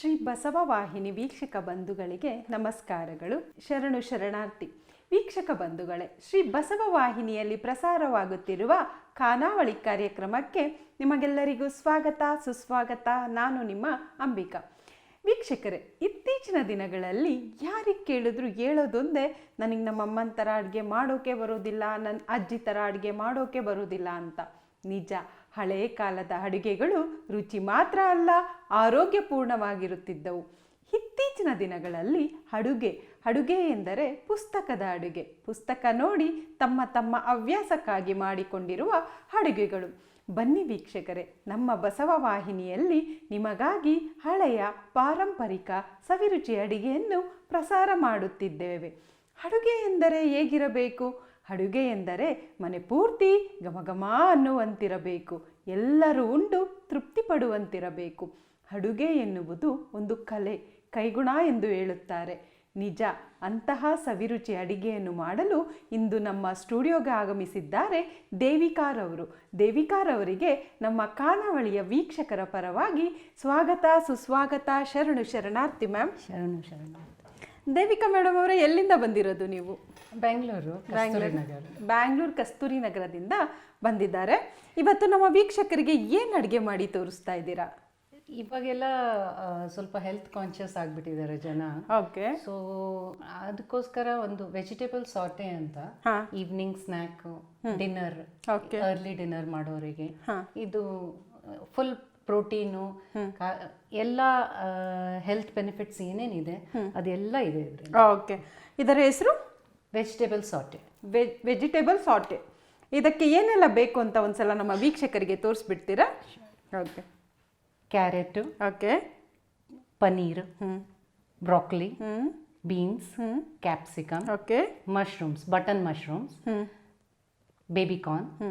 ಶ್ರೀ ಬಸವ ವಾಹಿನಿ ವೀಕ್ಷಕ ಬಂಧುಗಳಿಗೆ ನಮಸ್ಕಾರಗಳು. ಶರಣು ಶರಣಾರ್ಥಿ, ವೀಕ್ಷಕ ಬಂಧುಗಳೇ, ಶ್ರೀ ಬಸವ ವಾಹಿನಿಯಲ್ಲಿ ಪ್ರಸಾರವಾಗುತ್ತಿರುವ ಖಾನಾವಳಿ ಕಾರ್ಯಕ್ರಮಕ್ಕೆ ನಿಮಗೆಲ್ಲರಿಗೂ ಸ್ವಾಗತ, ಸುಸ್ವಾಗತ. ನಾನು ನಿಮ್ಮ ಅಂಬಿಕಾ. ವೀಕ್ಷಕರೇ, ಇತ್ತೀಚಿನ ದಿನಗಳಲ್ಲಿ ಯಾರಿಗೆ ಕೇಳಿದ್ರು ಹೇಳೋದೊಂದೇ, ನನಗೆ ನಮ್ಮ ಅಮ್ಮನ ಥರ ಅಡುಗೆ ಮಾಡೋಕೆ ಬರೋದಿಲ್ಲ ನನ್ನ ಅಜ್ಜಿ ಥರ ಅಡುಗೆ ಮಾಡೋಕೆ ಬರೋದಿಲ್ಲ ಅಂತ. ನಿಜ ಹಳೇ ಕಾಲದ ಅಡುಗೆಗಳು ರುಚಿ ಮಾತ್ರ ಅಲ್ಲ, ಆರೋಗ್ಯಪೂರ್ಣವಾಗಿರುತ್ತಿದ್ದವು. ಇತ್ತೀಚಿನ ದಿನಗಳಲ್ಲಿ ಅಡುಗೆ ಅಡುಗೆ ಎಂದರೆ ಪುಸ್ತಕದ ಅಡುಗೆ. ಪುಸ್ತಕ ನೋಡಿ ತಮ್ಮ ತಮ್ಮ ಹವ್ಯಾಸಕ್ಕಾಗಿ ಮಾಡಿಕೊಂಡಿರುವ ಅಡುಗೆಗಳು. ಬನ್ನಿ ವೀಕ್ಷಕರೇ, ನಮ್ಮ ಬಸವ ವಾಹಿನಿಯಲ್ಲಿ ನಿಮಗಾಗಿ ಹಳೆಯ ಪಾರಂಪರಿಕ ಸವಿರುಚಿ ಅಡಿಗೆಯನ್ನು ಪ್ರಸಾರ ಮಾಡುತ್ತಿದ್ದೇವೆ. ಅಡುಗೆ ಎಂದರೆ ಹೇಗಿರಬೇಕು? ಅಡುಗೆ ಎಂದರೆ ಮನೆ ಪೂರ್ತಿ ಘಮಘಮ ಅನ್ನುವಂತಿರಬೇಕು. ಎಲ್ಲರೂ ಉಂಡು ತೃಪ್ತಿ ಪಡುವಂತಿರಬೇಕು ಅಡುಗೆ ಎನ್ನುವುದು ಒಂದು ಕಲೆ ಕೈಗುಣ ಎಂದು ಹೇಳುತ್ತಾರೆ. ನಿಜ ಅಂತಹ ಸವಿರುಚಿ ಅಡಿಗೆಯನ್ನು ಮಾಡಲು ಇಂದು ನಮ್ಮ ಸ್ಟುಡಿಯೋಗೆ ಆಗಮಿಸಿದ್ದಾರೆ ದೇವಿಕಾರವರು. ದೇವಿಕಾರವರಿಗೆ ನಮ್ಮ ಖಾನಾವಳಿಯ ವೀಕ್ಷಕರ ಪರವಾಗಿ ಸ್ವಾಗತ ಸುಸ್ವಾಗತ ಶರಣು ಶರಣಾರ್ಥಿ ಮ್ಯಾಮ್. ಶರಣು ಶರಣಾರ್ಥಿ. ದೇವಿಕಾ ಮೇಡಮ್ ಅವರೇ ಎಲ್ಲಿಂದ ಬಂದಿರೋದು ನೀವು? ಬೆಂಗಳೂರು ನಗರ. ಬ್ಯಾಂಗ್ಳೂರು ಕಸ್ತೂರಿ ನಗರದಿಂದ ಬಂದಿದ್ದಾರೆ. ಇವತ್ತು ನಮ್ಮ ವೀಕ್ಷಕರಿಗೆ ಏನು ಅಡುಗೆ ಮಾಡಿ ತೋರಿಸ್ತಾ ಇದ್ದೀರಾ? ಇವಾಗೆಲ್ಲ ಸ್ವಲ್ಪ ಹೆಲ್ತ್ ಕಾನ್ಷಿಯಸ್ ಆಗಿಬಿಟ್ಟಿದ್ದಾರೆ ಜನ. ಓಕೆ. ಸೊ ಅದಕ್ಕೋಸ್ಕರ ಒಂದು ವೆಜಿಟೇಬಲ್ ಸಾಟೆ ಅಂತ. Evening snack dinner. Early dinner ಮಾಡೋರಿಗೆ. ಇದು ಫುಲ್ ಪ್ರೋಟೀನು ಎಲ್ಲ ಹೆಲ್ತ್ ಬೆನಿಫಿಟ್ಸ್ ಏನೇನಿದೆ ಅದೆಲ್ಲ ಇದೆ ಓಕೆ. ಇದರ ಹೆಸರು? Vegetable saute veg vegetable saute ಇದಕ್ಕೆ ಏನೆಲ್ಲ ಬೇಕು ಅಂತ ಒಂದ್ಸಲ ನಮ್ಮ ವೀಕ್ಷಕರಿಗೆ ತೋರಿಸ್ಬಿಡ್ತೀರಾ? ಓಕೆ ಕ್ಯಾರೆಟು ಓಕೆ ಪನೀರ್ ಹ್ಞೂ ಬ್ರಾಕ್ಲಿ ಹ್ಞೂ ಬೀನ್ಸ್ ಹ್ಞೂ capsicum okay mushrooms button mushrooms ಹ್ಞೂ ಬೇಬಿ ಕಾರ್ನ್ ಹ್ಞೂ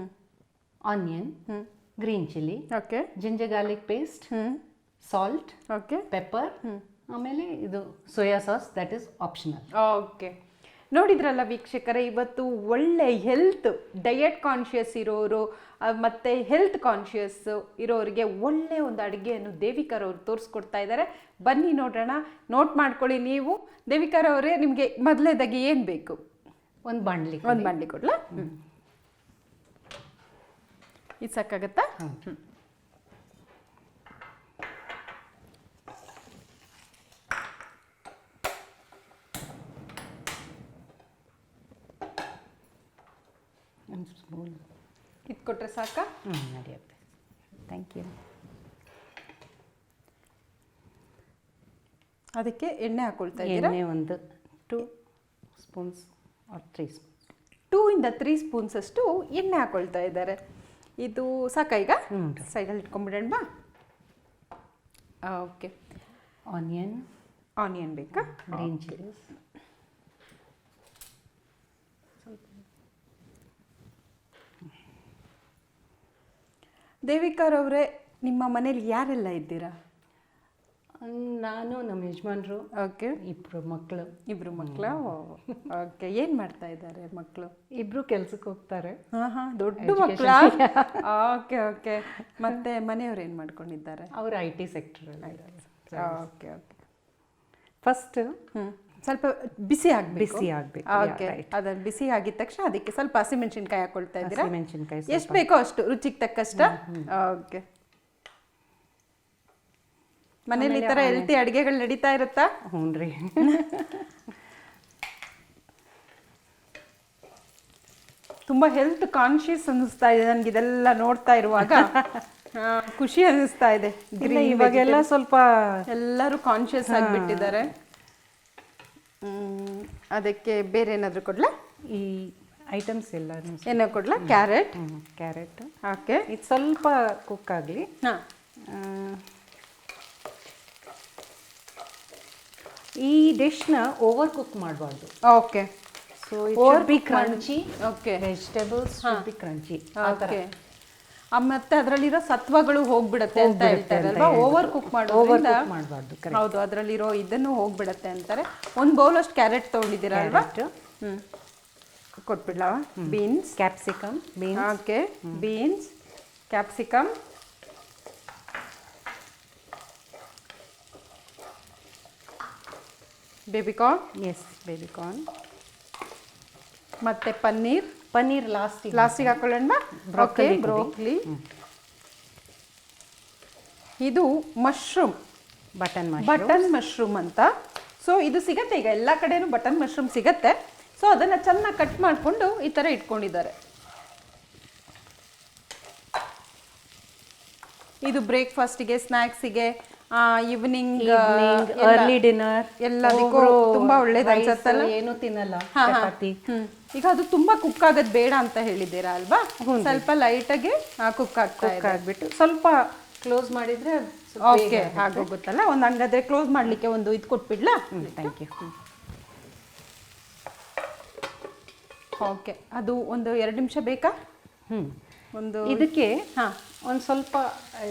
ಆನಿಯನ್ ಹ್ಞೂ green chilli okay ginger garlic paste ಹ್ಞೂ ಸಾಲ್ಟ್ ಓಕೆ ಪೆಪ್ಪರ್ ಹ್ಞೂ ಆಮೇಲೆ ಇದು soya sauce that is optional okay ನೋಡಿದ್ರಲ್ಲ ವೀಕ್ಷಕರೇ ಇವತ್ತು ಒಳ್ಳೆ ಹೆಲ್ತ್ ಡಯಟ್ ಕಾನ್ಷಿಯಸ್ ಇರೋರು ಮತ್ತು ಹೆಲ್ತ್ ಕಾನ್ಷಿಯಸ್ ಇರೋರಿಗೆ ಒಳ್ಳೆ ಒಂದು ಅಡುಗೆಯನ್ನು ದೇವಿಕರ್ ಅವರು ತೋರಿಸ್ಕೊಡ್ತಾ ಇದ್ದಾರೆ ಬನ್ನಿ ನೋಡೋಣ. ನೋಟ್ ಮಾಡ್ಕೊಳ್ಳಿ ನೀವು. ದೇವಿಕರ್ ಅವರೇ ನಿಮಗೆ ಮೊದಲೇದಾಗಿ ಏನು ಬೇಕು? ಒಂದು ಬಾಣಲಿ ಒಂದು ಬಾಣಲಿ ಕೊಡ್ಲಾ? ಇದು ಸಾಕಾಗತ್ತಾ? ಹ್ಮ್. ಒಂದು ಸ್ಪೂನ್ ಇದು ಕೊಟ್ಟರೆ ಸಾಕಾ ಹ್ಞೂ ನಡೆಯುತ್ತೆ ಥ್ಯಾಂಕ್ ಯು ಅದಕ್ಕೆ ಎಣ್ಣೆ ಹಾಕೊಳ್ತಾ ಇದ್ದೀರಾ? ಎಣ್ಣೆ ಒಂದು two spoons or three spoons two ಇಂದ ತ್ರೀ ಸ್ಪೂನ್ಸ್ ಅಷ್ಟು ಎಣ್ಣೆ ಹಾಕೊಳ್ತಾ ಇದ್ದಾರೆ. ಇದು ಸಾಕ ಈಗ? ಸೈಡಲ್ಲಿ ಇಟ್ಕೊಂಡ್ಬಿಡೋಣ ಬಾ. ಓಕೆ ಆನಿಯನ್ ಆನಿಯನ್ ಬೇಕಾ? ಗ್ರೀನ್ ಚಿಲ್ಲೀಸ್ ದೇವಿಕಾರ್ ಅವರೇ ನಿಮ್ಮ ಮನೇಲಿ ಯಾರೆಲ್ಲ ಇದ್ದೀರಾ? ನಾನು ನಮ್ಮ ಯಜಮಾನ್ರು ಓಕೆ. ಇಬ್ಬರು ಮಕ್ಕಳು ಇಬ್ಬರು ಮಕ್ಕಳು ಓಕೆ. ಏನು ಮಾಡ್ತಾ ಇದ್ದಾರೆ ಮಕ್ಕಳು ಇಬ್ಬರು ಕೆಲ್ಸಕ್ಕೆ ಹೋಗ್ತಾರೆ. ಹಾಂ ಹಾಂ. ದೊಡ್ಡ ಮಕ್ಕಳ ಓಕೆ ಓಕೆ. ಮತ್ತೆ ಮನೆಯವ್ರು ಏನು ಮಾಡ್ಕೊಂಡಿದ್ದಾರೆ? ಅವರು ಐ ಟಿ ಸೆಕ್ಟರಲ್ಲಿ ಓಕೆ ಓಕೆ. ಫಸ್ಟ್ ಹ್ಞೂ ಸ್ವಲ್ಪ ಬಿಸಿ ಆಗಬೇಕು. ಬಿಸಿ ಆಗಬೇಕು. ಓಕೆ ಅದನ್ನು ಬಿಸಿ ಆಗಿದ ತಕ್ಷಣ ಅದಕ್ಕೆ ಸ್ವಲ್ಪ ಹಸಿಮೆಣಸಿನ್ಕಾಯಿ ಹಾಕೊಳ್ತಾ ಇದ್ದೀರಾ? ಮೆಣಸಿನ್ಕಾಯಿ ಎಷ್ಟು ಬೇಕೋ ಅಷ್ಟು ರುಚಿಗೆ ತಕ್ಕಷ್ಟ. ಓಕೆ ಮನೇಲಿ ಈ ಥರ ಹೆಲ್ತಿ ಅಡುಗೆಗಳು ನಡೀತಾ ಇರುತ್ತಾ? ಹ್ಞೂ ರೀ. ತುಂಬ ಹೆಲ್ತ್ ಕಾನ್ಶಿಯಸ್ ಅನ್ನಿಸ್ತಾ ಇದೆ ನನಗೆ ಇದೆಲ್ಲ ನೋಡ್ತಾ ಇರುವಾಗ. ಖುಷಿ ಅನ್ನಿಸ್ತಾ ಇದೆ. ಇವಾಗೆಲ್ಲ ಸ್ವಲ್ಪ ಎಲ್ಲರೂ ಕಾನ್ಶಿಯಸ್ ಆಗಿಬಿಟ್ಟಿದ್ದಾರೆ. ಅದಕ್ಕೆ ಬೇರೆ ಏನಾದರೂ ಕೊಡಲಾ? ಈ ಐಟಮ್ಸ್ ಎಲ್ಲ ಏನೋ ಕೊಡಲಾ? ಕ್ಯಾರೆಟ್? ಕ್ಯಾರೆಟ್. ಓಕೆ. ಇದು ಸ್ವಲ್ಪ ಕುಕ್ ಆಗಲಿ. ಹಾಂ. ಈ ಡಿಶ್ನ ಓವರ್ ಕುಕ್ ಮಾಡಬಾರ್ದು. Okay. So over be crunchy okay. Vegetables be crunchy ಆ ಥರ. ಓಕೆ ಮತ್ತೆ ಅದರಲ್ಲಿರೋ ಸತ್ವಗಳು ಹೋಗ್ಬಿಡತ್ತೆ ಅಂತ ಹೇಳ್ತಾರೆ ಅಲ್ವಾ? ಓವರ್ ಕುಕ್ ಓವರ್ ಮಾಡೋದ್ರಿಂದ ಮಾಡಬಾರ್ದು ಹೌದು ಅದರಲ್ಲಿರೋ ಇದನ್ನು ಹೋಗ್ಬಿಡತ್ತೆ ಅಂತಾರೆ. ಒಂದು ಬೌಲ್ ಅಷ್ಟು ಕ್ಯಾರೆಟ್ ತೊಗೊಂಡಿದ್ದೀರಾ ಅಲ್ವಾ? ಹ್ಞೂ ಕೊಟ್ಬಿಡ್ಲವ? Beans capsicum beans okay. Beans capsicum baby corn yes baby corn ಮತ್ತೆ ಪನ್ನೀರ್. ಪನ್ನೀರ್ ಲಾಸ್ಟಿಗೆ ಲಾಸ್ಟಿಗೆ ಹಾಕೊಳ್ಳೋಣ ಬ್ರೋಕೆ. ಬ್ರೋಕ್ಲಿ ಇದು ಮಶ್ರೂಮ್ ಬಟನ್ ಬಟನ್ ಮಶ್ರೂಮ್ ಅಂತ. ಸೊ ಇದು ಸಿಗತ್ತೆ. ಈಗ ಎಲ್ಲ ಕಡೆನೂ ಬಟನ್ ಮಶ್ರೂಮ್ ಸಿಗತ್ತೆ. ಸೊ ಅದನ್ನು ಚೆನ್ನಾಗಿ ಕಟ್ ಮಾಡಿಕೊಂಡು ಈ ಥರ ಇಟ್ಕೊಂಡಿದ್ದಾರೆ. ಇದು ಬ್ರೇಕ್ಫಾಸ್ಟಿಗೆ ಸ್ನ್ಯಾಕ್ಸಿಗೆ ಈವ್ನಿಂಗ್ ಅರ್ಲಿ ಡಿನ್ನರ್ ಎಲ್ಲದಕ್ಕೂ ತುಂಬಾ ಒಳ್ಳೇದು ಅನ್ಸತ್ತಲ್ಲ? ಏನು ತಿನ್ನಲ್ಲ. ಚಪಾತಿ. ಈಗ ಅದು ತುಂಬಾ ಕುಕ್ ಆಗೋದು ಬೇಡ ಅಂತ ಹೇಳಿದ್ದೀರಾ ಅಲ್ವಾ? ಸ್ವಲ್ಪ ಲೈಟಾಗಿ ಕುಕ್ ಆಗ್ತಾ ಆಗ್ಬಿಟ್ಟು. ಸ್ವಲ್ಪ ಕ್ಲೋಸ್ ಮಾಡಿದ್ರೆ ಓಕೆ ಆಗೋಗುತ್ತಲ್ಲ ಒಂದು ಹಂಗಾದ್ರೆ ಕ್ಲೋಸ್ ಮಾಡ್ಲಿಕ್ಕೆ ಒಂದು ಇದು ಕೊಟ್ಬಿಡ್ಲಾ? ಥ್ಯಾಂಕ್ ಯು ಓಕೆ ಅದು ಒಂದು ಎರಡು ನಿಮಿಷ ಬೇಕಾ? ಹ್ಞೂ ಒಂದು ಇದಕ್ಕೆ ಹಾ. ಒಂದು ಸ್ವಲ್ಪ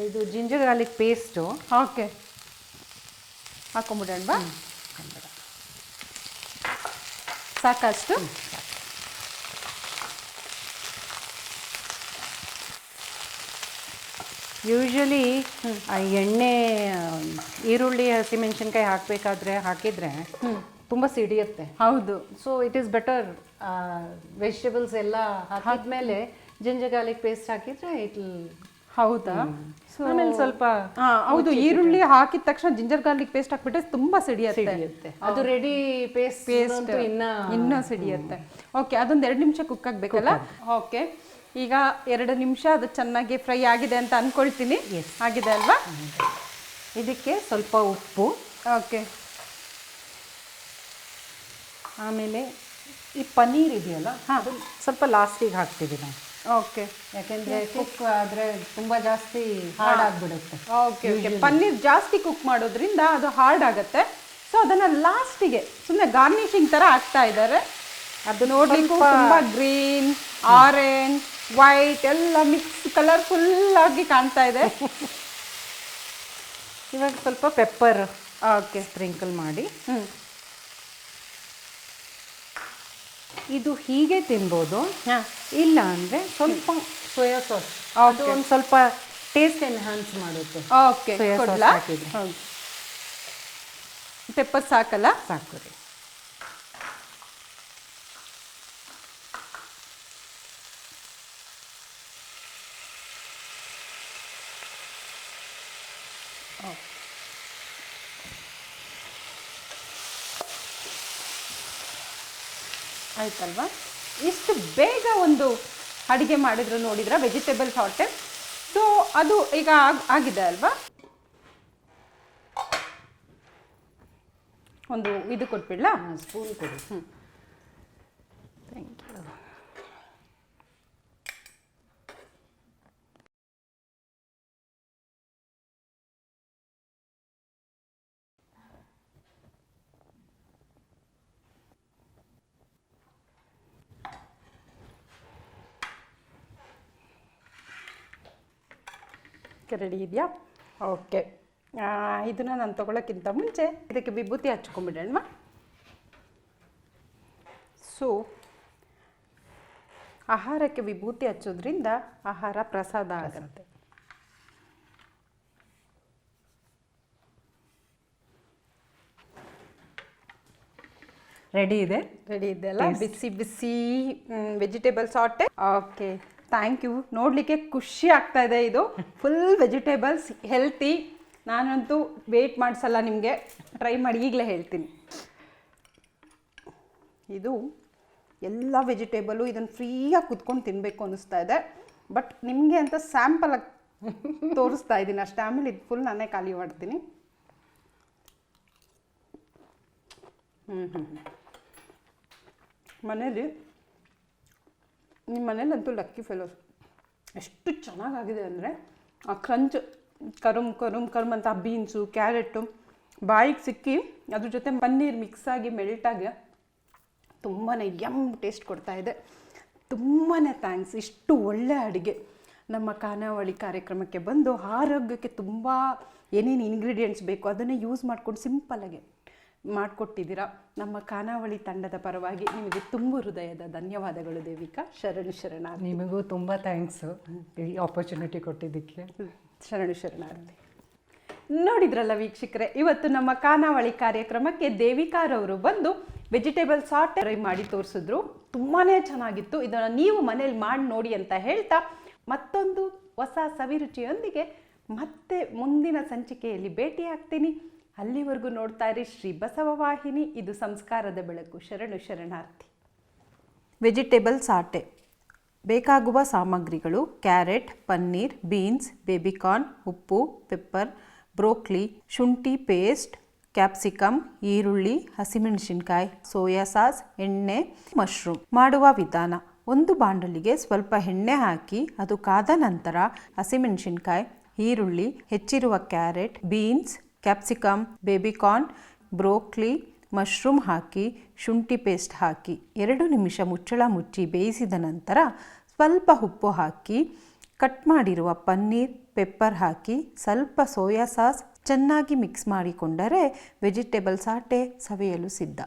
ಇದು ಜಿಂಜರ್ ಗಾರ್ಲಿಕ್ ಪೇಸ್ಟು ಓಕೆ. ಹಾಕೊಂಬಿಡೋಣ ಸಾಕಷ್ಟು. ಯೂಶಲಿ ಎಣ್ಣೆ ಈರುಳ್ಳಿ ಹಸಿಮೆಣಸಿನ್ಕಾಯಿ ಹಾಕಬೇಕಾದ್ರೆ ಹಾಕಿದ್ರೆ ತುಂಬ ಸಿಡಿಯುತ್ತೆ. ಹೌದು. So it is better vegetables ಎಲ್ಲ ಹಾಕಿದ್ಮೇಲೆ ಜಿಂಜರ್ ಗಾರ್ಲಿಕ್ ಪೇಸ್ಟ್ ಹಾಕಿದ್ರೆ ಇಟ್ ಹೌದಾ? ಆಮೇಲೆ ಸ್ವಲ್ಪ ಹಾ ಹೌದು ಈರುಳ್ಳಿ ಹಾಕಿದ ತಕ್ಷಣ ಜಿಂಜರ್ ಗಾರ್ಲಿಕ್ ಪೇಸ್ಟ್ ಹಾಕ್ಬಿಟ್ರೆ ತುಂಬಾ ಸಿಡಿಯತ್ತೆ. ಅದು ರೆಡಿ ಪೇಸ್ಟ್ ಪೇಸ್ಟ್ ಇನ್ನ ಇನ್ನೂ ಸಿಡಿಯುತ್ತೆ. ಓಕೆ ಅದೊಂದು ಎರಡು ನಿಮಿಷ ಕುಕ್ ಆಗಬೇಕಲ್ಲ? ಓಕೆ ಈಗ ಎರಡು ನಿಮಿಷ ಅದು ಚೆನ್ನಾಗಿ ಫ್ರೈ ಆಗಿದೆ ಅಂತ ಅನ್ಕೊಳ್ತೀನಿ. ಆಗಿದೆ ಅಲ್ವಾ? ಇದಕ್ಕೆ ಸ್ವಲ್ಪ ಉಪ್ಪು. ಓಕೆ ಆಮೇಲೆ ಈ ಪನ್ನೀರ್ ಇದೆಯಲ್ಲ ಅದು ಸ್ವಲ್ಪ ಲಾಸ್ಟಿಗೆ ಹಾಕ್ತೀವಿ ನಾವು. ಓಕೆ ಯಾಕೆಂದ್ರೆ ಕುಕ್ ಆದ್ರೆ ತುಂಬಾ ಜಾಸ್ತಿ ಹಾರ್ಡ್ ಆಗ್ಬಿಡುತ್ತೆ. ಓಕೆ ಓಕೆ ಪನ್ನೀರ್ ಜಾಸ್ತಿ ಕುಕ್ ಮಾಡೋದ್ರಿಂದ ಅದು ಹಾರ್ಡ್ ಆಗುತ್ತೆ. ಸೊ ಅದನ್ನ ಲಾಸ್ಟಿಗೆ ಸುಮ್ಮನೆ ಗಾರ್ನಿಶಿಂಗ್ ತರ ಹಾಕ್ತಾ ಇದ್ದಾರೆ ಅದು ನೋಡ್ಲಿಕ್ಕೂ ತುಂಬಾ ಗ್ರೀನ್ ಆರೆಂಜ್ ವೈಟ್ ಎಲ್ಲ ಮಿಕ್ಸ್ ಕಲರ್ಫುಲ್ ಆಗಿ ಕಾಣ್ತಾ ಇದೆ. ಇವಾಗ ಸ್ವಲ್ಪ ಪೆಪ್ಪರ್ ಓಕೆ ಸ್ಪ್ರಿಂಕಲ್ ಮಾಡಿ. ಇದು ಹೀಗೆ ತಿನ್ಬೋದು. ಹಾ. ಇಲ್ಲ ಅಂದ್ರೆ ಸ್ವಲ್ಪ ಸೋಯಾ ಸಾಸ್ ಅದು ಒಂದು ಸ್ವಲ್ಪ ಟೇಸ್ಟ್ ಎನ್ಹಾನ್ಸ್ ಮಾಡುತ್ತೆ. ಓಕೆ ಸೋಯಾ ಸಾಸ್ ಹಾಕಿದ್ರೆ. ಪೆಪ್ಪರ್ ಸಾಕಲ್ಲ? ಸಾಕು ರೀ. ಆಯ್ತಲ್ವಾ? ಇಷ್ಟು ಬೇಗ ಒಂದು ಅಡುಗೆ ಮಾಡಿದ್ರು ನೋಡಿದ್ರ? ವೆಜಿಟೇಬಲ್ ಸಾಟೆ ಸೊ ಅದು ಈಗ ಆಗ್- ಆಗಿದೆ ಅಲ್ವಾ? ಒಂದು ಇದು ಕೊಟ್ಬಿಡ್ಲಾ? ಸ್ಪೂನ್ ಕೊಡಿ. ಥ್ಯಾಂಕ್ ಯು ರೆಡಿ ಇದೆಯಾ? ಓಕೆ ಇದನ್ನ ನಾನು ತಗೊಳ್ಳೋಕ್ಕಿಂತ ಮುಂಚೆ ಇದಕ್ಕೆ ವಿಭೂತಿ ಹಚ್ಕೊಂಬಿಡೋಣ ಸೊ ಆಹಾರಕ್ಕೆ ವಿಭೂತಿ ಹಚ್ಚೋದ್ರಿಂದ ಆಹಾರ ಪ್ರಸಾದ ಆಗುತ್ತೆ. ರೆಡಿ ಇದೆ? ರೆಡಿ ಇದೆ ಅಲ್ಲ? ಬಿಸಿ ಬಿಸಿ vegetable saute okay thank you. ನೋಡಲಿಕ್ಕೆ ಖುಷಿ ಆಗ್ತಾ ಇದೆ ಇದು. ಫುಲ್ ವೆಜಿಟೇಬಲ್ಸ್ ಹೆಲ್ತಿ ನಾನಂತೂ ವೇಟ್ ಮಾಡಿಸಲ್ಲ ನಿಮಗೆ. ಟ್ರೈ ಮಾಡಿ ಈಗಲೇ ಹೇಳ್ತೀನಿ. ಇದು ಎಲ್ಲ ವೆಜಿಟೇಬಲು ಇದನ್ನು ಫ್ರೀಯಾಗಿ ಕುತ್ಕೊಂಡು ತಿನ್ನಬೇಕು ಅನ್ನಿಸ್ತಾ ಇದೆ. ಬಟ್ ನಿಮಗೆ ಅಂತ ಸ್ಯಾಂಪಲ್ ತೋರಿಸ್ತಾ ಇದ್ದೀನಿ. ಅಷ್ಟೇ ಆಮೇಲೆ ಇದು ಫುಲ್ ನಾನೇ ಖಾಲಿ ಮಾಡ್ತೀನಿ. ಹ್ಞೂ ಹ್ಞೂ ಮನೇಲಿ ನಿಮ್ಮ ಮನೇಲಂತೂ ಲಕ್ಕಿ ಫೆಲೋಸ್ ಎಷ್ಟು ಚೆನ್ನಾಗಾಗಿದೆ ಅಂದರೆ ಆ ಕ್ರಂಚ್ ಕರುಮ್ ಕರುಮ್ ಕರುಮ್ ಅಂತ ಬೀನ್ಸು ಕ್ಯಾರೆಟು ಬಾಯಿಗೆ ಸಿಕ್ಕಿ ಅದ್ರ ಜೊತೆ ಪನ್ನೀರ್ ಮಿಕ್ಸ್ ಆಗಿ ಮೆಲ್ಟಾಗಿ ತುಂಬಾ ಯಮ್ ಟೇಸ್ಟ್ ಕೊಡ್ತಾ ಇದೆ. ತುಂಬಾ ಥ್ಯಾಂಕ್ಸ್ ಇಷ್ಟು ಒಳ್ಳೆ ಅಡುಗೆ ನಮ್ಮ ಖಾನಾವಳಿ ಕಾರ್ಯಕ್ರಮಕ್ಕೆ ಬಂದು ಆರೋಗ್ಯಕ್ಕೆ ತುಂಬ ಏನೇನು ಇಂಗ್ರೀಡಿಯೆಂಟ್ಸ್ ಬೇಕು ಅದನ್ನು ಯೂಸ್ ಮಾಡ್ಕೊಂಡು ಸಿಂಪಲ್ಲಾಗಿ ಮಾಡಿಕೊಟ್ಟಿದ್ದೀರಾ? ನಮ್ಮ ಖಾನಾವಳಿ ತಂಡದ ಪರವಾಗಿ ನಿಮಗೆ ತುಂಬ ಹೃದಯದ ಧನ್ಯವಾದಗಳು ದೇವಿಕಾ. ಶರಣು ಶರಣಾರ್ಥಿ. ನಿಮಗೂ ತುಂಬ ಥ್ಯಾಂಕ್ಸು ಈ ಆಪರ್ಚುನಿಟಿ ಕೊಟ್ಟಿದ್ದಕ್ಕೆ. ಶರಣು ಶರಣಾರ್ಥಿ. ನೋಡಿದ್ರಲ್ಲ ವೀಕ್ಷಕರೇ ಇವತ್ತು ನಮ್ಮ ಖಾನಾವಳಿ ಕಾರ್ಯಕ್ರಮಕ್ಕೆ ದೇವಿಕಾರವರು ಬಂದು ವೆಜಿಟೇಬಲ್ ಸಾಟ್ ಟ್ರೈ ಮಾಡಿ ತೋರಿಸಿದ್ರು. ತುಂಬಾ ಚೆನ್ನಾಗಿತ್ತು. ಇದನ್ನು ನೀವು ಮನೇಲಿ ಮಾಡಿ ನೋಡಿ ಅಂತ ಹೇಳ್ತಾ ಮತ್ತೊಂದು ಹೊಸ ಸವಿರುಚಿಯೊಂದಿಗೆ ಮತ್ತೆ ಮುಂದಿನ ಸಂಚಿಕೆಯಲ್ಲಿ ಭೇಟಿ ಆಗ್ತೀನಿ ಅಲ್ಲಿವರೆಗೂ ನೋಡ್ತಾ ಇರಿ ಶ್ರೀ ಬಸವ ವಾಹಿನಿ. ಇದು ಸಂಸ್ಕಾರದ ಬೆಳಕು. ಶರಣು ಶರಣಾರ್ಥಿ. ವೆಜಿಟೇಬಲ್ ಸಾಟೆ ಬೇಕಾಗುವ ಸಾಮಗ್ರಿಗಳು carrot, paneer, beans baby corn ಉಪ್ಪು, ಪೆಪ್ಪರ್, ಬ್ರೋಕ್ಲಿ, ಶುಂಠಿ ಪೇಸ್ಟ್ ಕ್ಯಾಪ್ಸಿಕಮ್ ಈರುಳ್ಳಿ, ಹಸಿಮೆಣಸಿನ್ಕಾಯಿ, ಸೋಯಾ ಸಾಸ್, ಎಣ್ಣೆ, ಮಶ್ರೂಮ್ ಮಾಡುವ ವಿಧಾನ. ಒಂದು ಬಾಂಡಲಿಗೆ ಸ್ವಲ್ಪ ಎಣ್ಣೆ ಹಾಕಿ ಅದು ಕಾದ ನಂತರ ಹಸಿಮೆಣಸಿನ್ಕಾಯಿ, ಈರುಳ್ಳಿ, ಹೆಚ್ಚಿರುವ carrot, beans capsicum baby corn broccoli, mushroom ಹಾಕಿ, ಶುಂಠಿ ಪೇಸ್ಟ್ ಹಾಕಿ, ಎರಡು ನಿಮಿಷ ಮುಚ್ಚಳ ಮುಚ್ಚಿ ಬೇಯಿಸಿದ ನಂತರ ಸ್ವಲ್ಪ ಉಪ್ಪು ಹಾಕಿ, ಕಟ್ ಮಾಡಿರುವ ಪನ್ನೀರ್, ಪೆಪ್ಪರ್ ಹಾಕಿ, ಸ್ವಲ್ಪ ಸೋಯಾ ಸಾಸ್ ಚೆನ್ನಾಗಿ ಮಿಕ್ಸ್ ಮಾಡಿಕೊಂಡರೆ ವೆಜಿಟೇಬಲ್ ಸಾಟೆ ಸವಿಯಲು ಸಿದ್ಧ.